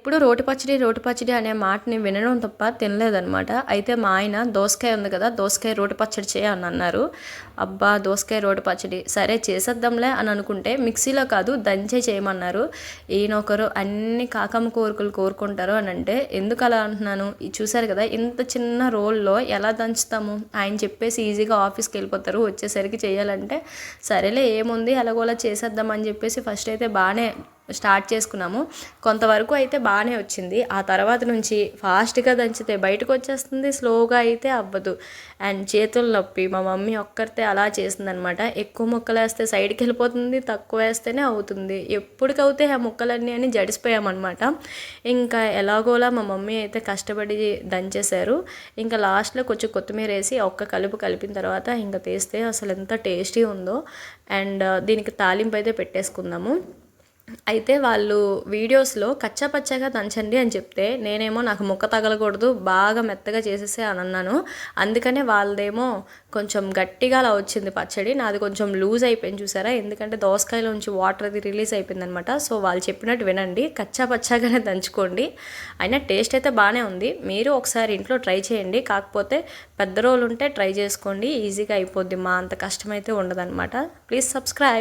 ఇప్పుడు రోటి పచ్చడి రోటి పచ్చడి అనే మాటని వినడం తప్ప తినలేదనమాట అయితే మా ఆయన దోసకాయ ఉంది కదా దోసకాయ రోటి పచ్చడి చేయ అని అన్నారు. అబ్బా దోసకాయ రోటి పచ్చడి. సరే చేసేద్దాంలే అని అనుకుంటే మిక్సీలో కాదు దంచే చేయమన్నారు. ఈయనొకరు అన్ని కాకమ్మ కోరికలు కోరుకుంటారు అని అంటే ఎందుకు అలా అంటున్నాను? ఇది కదా ఇంత చిన్న రోల్లో ఎలా దంచుతాము? ఆయన చెప్పేసి ఈజీగా ఆఫీస్కి వెళ్ళిపోతారు. వచ్చేసరికి చేయాలంటే సరేలే ఏముంది? అలాగోలా చేసేద్దాం అని చెప్పేసి ఫస్ట్ అయితే బాగానే స్టార్ట్ చేసుకున్నాము. కొంతవరకు అయితే బాగానే వచ్చింది. ఆ తర్వాత నుంచి ఫాస్ట్గా దంచితే బయటకు వచ్చేస్తుంది స్లోగా అయితే అవ్వదు. అండ్ చేతులు నొప్పి మా మమ్మీ ఒక్కరితే అలా చేసిందనమాట. ఎక్కువ ముక్కలు వేస్తే సైడ్కి వెళ్ళిపోతుంది తక్కువ వేస్తేనే అవుతుంది. ఎప్పటికవుతే ఆ ముక్కలన్నీ అని జడిసిపోయామన్నమాట ఇంకా ఎలాగోలా మా మమ్మీ అయితే కష్టపడి దంచేశారు. ఇంకా లాస్ట్లో కొంచెం కొత్తిమీర వేసి ఒక్క కలుపు కలిపిన తర్వాత ఇంకా తీస్తే అసలు ఎంత టేస్టీ ఉందో. అండ్ దీనికి తాలింపు అయితే పెట్టేసుకుందాము. అయితే వాళ్ళు వీడియోస్లో కచ్చపచ్చగా దంచండి అని చెప్తే నేనేమో నాకు ముక్క తగలకూడదు బాగా మెత్తగా చేసేసే అని అన్నాను. అందుకనే వాళ్ళదేమో కొంచెం గట్టిగా అలా వచ్చింది పచ్చడి. నాది కొంచెం లూజ్ అయిపోయింది చూసారా? ఎందుకంటే దోసకాయలోంచి వాటర్ అది రిలీజ్ అయిపోయింది అనమాట సో వాళ్ళు చెప్పినట్టు వినండి. కచ్చా పచ్చాగానే దంచుకోండి. అయినా టేస్ట్ అయితే బాగానే ఉంది. మీరు ఒకసారి ఇంట్లో ట్రై చేయండి. కాకపోతే పెద్ద రోలు ఉంటే ట్రై చేసుకోండి. ఈజీగా అయిపోద్ది. మా అంత కష్టమైతే ఉండదన్నమాట ప్లీజ్ సబ్స్క్రైబ్.